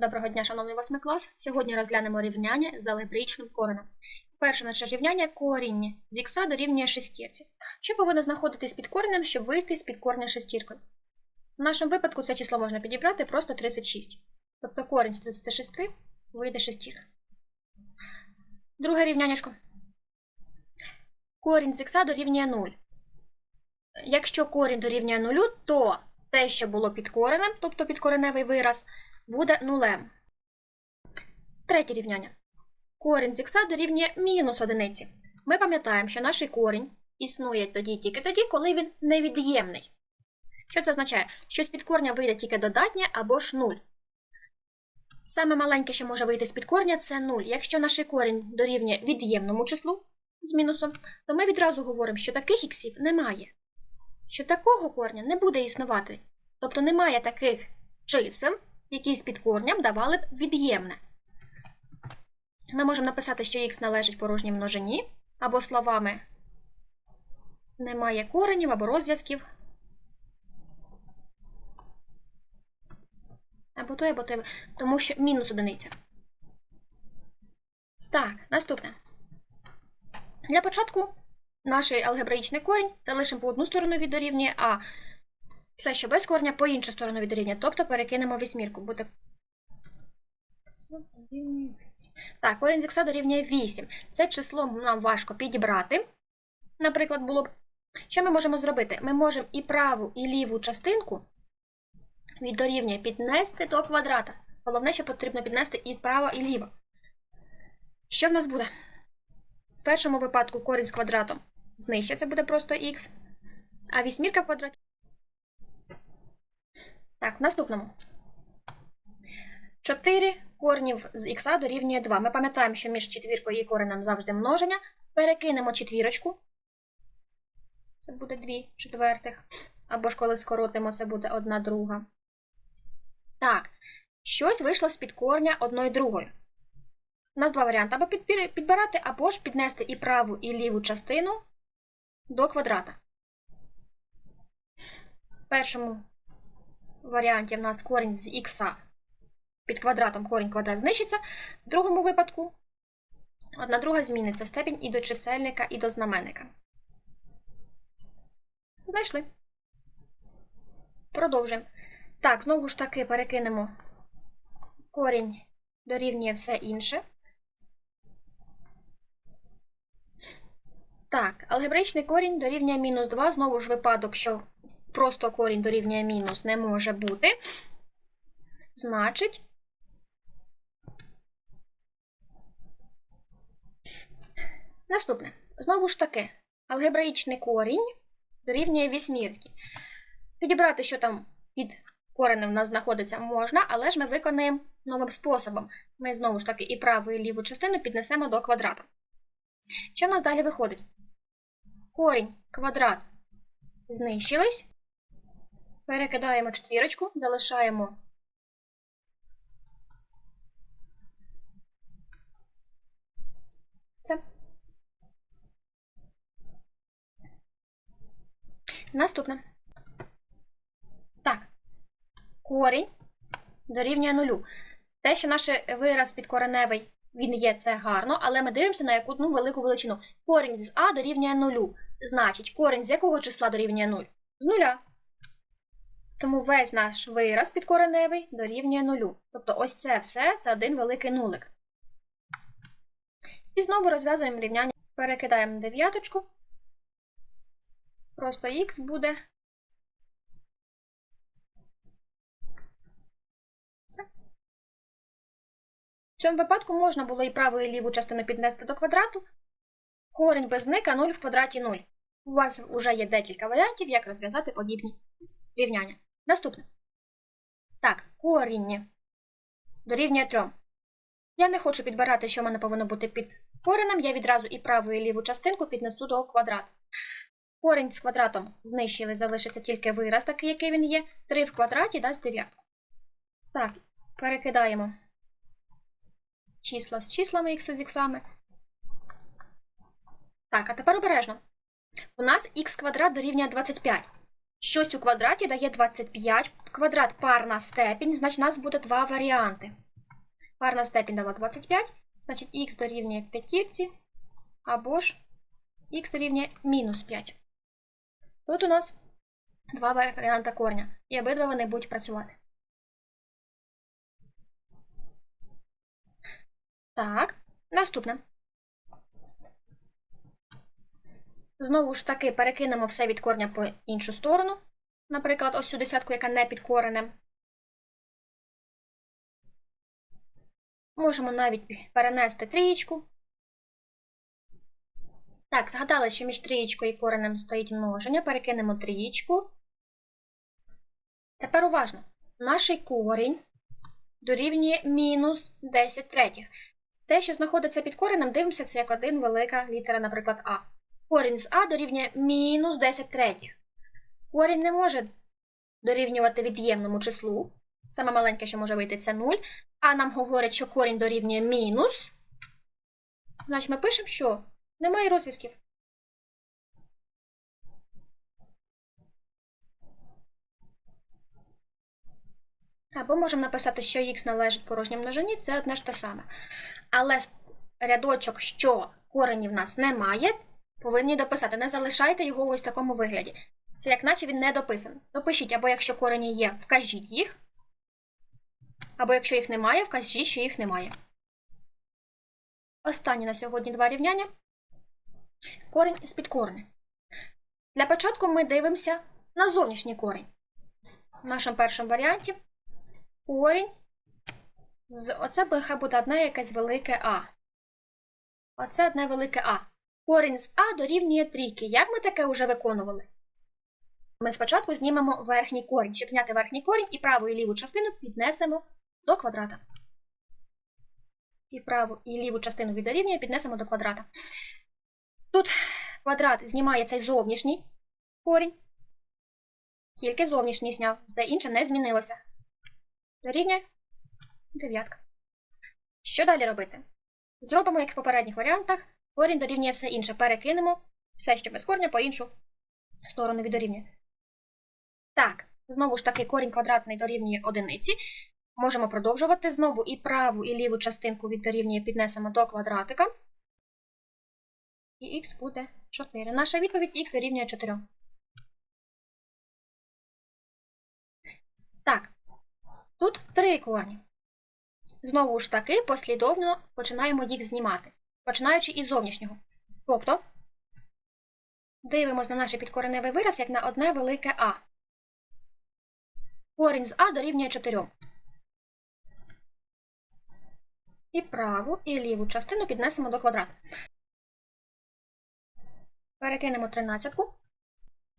Доброго дня, шановний восьмий клас. Сьогодні розглянемо рівняння з алгебраїчним коренем. Перше наше рівняння коріння з х дорівнює шестірці. Що повинно знаходитись під коренем, щоб вийти з під корня шестіркою? В нашому випадку це число можна підібрати просто 36. Тобто корінь з 36 вийде шестірка. Друге рівнянняшко. Корінь з х дорівнює 0. Якщо корінь дорівнює 0, то те, що було під коренем, тобто підкореневий вираз, буде нулем. Третє рівняння. Корінь з х дорівнює мінус одиниці. Ми пам'ятаємо, що наш корінь існує тоді тільки тоді, коли він невід'ємний. Що це означає? Що з-під корня вийде тільки додатнє або ж 0. Саме маленьке, що може вийти з-під корня, це 0. Якщо наш корінь дорівнює від'ємному числу з мінусом, то ми відразу говоримо, що таких іксів немає. Що такого корня не буде існувати. Тобто немає таких чисел, які з-під корням давали б від'ємне. Ми можемо написати, що х належить порожній множині, або словами немає коренів або розв'язків. Або той, або той. Тому що мінус одиниця. Так, наступне. Для початку наш алгебраїчний корінь залишимо по одну сторону від дорівнює, а все, що без корня, по іншу сторону від дорівнює. Тобто перекинемо вісьмірку. Буде так, корінь з х дорівнює 8. Це число нам важко підібрати. Наприклад, було б. Що ми можемо зробити? Ми можемо і праву, і ліву частинку від дорівнює піднести до квадрата. Головне, що потрібно піднести і право, і ліво. Що в нас буде? В першому випадку корінь з квадратом знищиться, буде просто х. А вісьмірка в квадраті. Так, в наступному. 4 корнів з х дорівнює 2. Ми пам'ятаємо, що між четвіркою і коренем завжди множення. Перекинемо четвірочку. Це буде 2 четвертих. Або ж коли скоротимо, це буде 1 друга. Так, щось вийшло з-під корня одної другої. У нас два варіанти: або підбирати, або ж піднести і праву, і ліву частину до квадрата. В першому варіанті в нас корінь з х під квадратом корінь квадрат знищиться. В другому випадку одна друга зміниться степінь і до чисельника, і до знаменника. Знайшли. Продовжуємо. Так, знову ж таки перекинемо корінь дорівнює все інше. Так, алгебраїчний корінь дорівнює мінус 2. Знову ж випадок, що просто корінь дорівнює мінус не може бути. Значить, наступне. Знову ж таки, алгебраїчний корінь дорівнює вісьмірки. Підібрати, що там під коренем в нас знаходиться, можна, але ж ми виконаємо новим способом. Ми знову ж таки і праву, і ліву частину піднесемо до квадрата. Що в нас далі виходить? Корінь, квадрат знищились. Перекидаємо четвірочку, залишаємо це. Наступне. Так. Корінь дорівнює нулю. Те, що наш вираз підкореневий, він є, це гарно, але ми дивимося на яку ну, велику величину. Корінь з А дорівнює нулю. Значить, корінь з якого числа дорівнює 0? З нуля. Тому весь наш вираз підкореневий дорівнює нулю. Тобто ось це все це один великий нулик. І знову розв'язуємо рівняння. Перекидаємо дев'яточку. Просто х буде. Все. В цьому випадку можна було і праву, і ліву частину піднести до квадрату. Корінь без ника 0 в квадраті 0. У вас вже є декілька варіантів, як розв'язати подібні рівняння. Наступне. Так, коріння дорівнює 3. Я не хочу підбирати, що в мене повинно бути під коренем. Я відразу і праву, і ліву частинку піднесу до квадрату. Корінь з квадратом знищили, залишиться тільки вираз, такий, який він є. 3 в квадраті дасть 9. Так, перекидаємо числа з числами х з іксами. Так, а тепер обережно. У нас х квадрат дорівнює 25. Щось у квадраті дає 25. Квадрат парна степінь, значить, у нас буде два варіанти. Парна степінь дала 25, значить х дорівнює п'ятірці, або ж х дорівнює мінус 5. Тут у нас два варіанти корня, і обидва вони будуть працювати. Так, наступне. Знову ж таки перекинемо все від корня по іншу сторону. Наприклад, ось цю десятку, яка не під коренем. Можемо навіть перенести трієчку. Так, згадали, що між трієчкою і коренем стоїть множення. Перекинемо трієчку. Тепер уважно. Наш корінь дорівнює мінус 10 третіх. Те, що знаходиться під коренем, дивимося, це як один велика літера, наприклад, А. Корінь з А дорівнює мінус 10 третіх. Корінь не може дорівнювати від'ємному числу. Саме маленьке, що може вийти, це 0. А нам говорять, що корінь дорівнює мінус. Значить, ми пишемо, що немає розв'язків. Або можемо написати, що х належить порожній множині, це одне ж те саме. Але рядочок, що корені в нас немає, повинні дописати. Не залишайте його ось в такому вигляді. Це як наче він не дописаний. Допишіть, або якщо корені є, вкажіть їх. Або якщо їх немає, вкажіть, що їх немає. Останні на сьогодні два рівняння. Корінь з під підкорення. Для початку ми дивимося на зовнішній корінь. В нашому першому варіанті корінь з оце буде одне якесь велике А. Оце одне велике А. Корінь з А дорівнює трійки. Як ми таке вже виконували? Ми спочатку знімемо верхній корінь. Щоб зняти верхній корінь і праву і ліву частину піднесемо до квадрата. І праву і ліву частину від дорівнює піднесемо до квадрата. Тут квадрат знімає цей зовнішній корінь. Тільки зовнішній зняв, все інше не змінилося. Дорівнює дев'ятка. Що далі робити? Зробимо, як в попередніх варіантах, корінь дорівнює все інше. Перекинемо все, що без корня, по іншу сторону від дорівнює. Так, знову ж таки, корінь квадратний дорівнює одиниці. Можемо продовжувати. Знову і праву, і ліву частинку від дорівнює піднесемо до квадратика. І х буде 4. Наша відповідь х дорівнює 4. Так, тут три корні. Знову ж таки, послідовно починаємо їх знімати, починаючи із зовнішнього. Тобто, дивимося на наш підкореневий вираз як на одне велике А. Корінь з А дорівнює 4. І праву, і ліву частину піднесемо до квадрата. Перекинемо тринадцятку.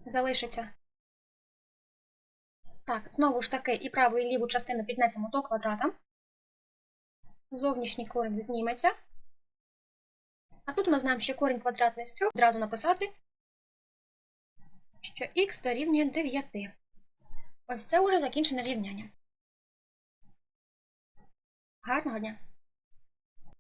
Залишиться. Так, знову ж таки, і праву, і ліву частину піднесемо до квадрата. Зовнішній корінь зніметься. А тут ми знаємо, що корінь квадратний з 3 одразу написати, що х дорівнює 9. Ось це вже закінчене рівняння. Гарного дня!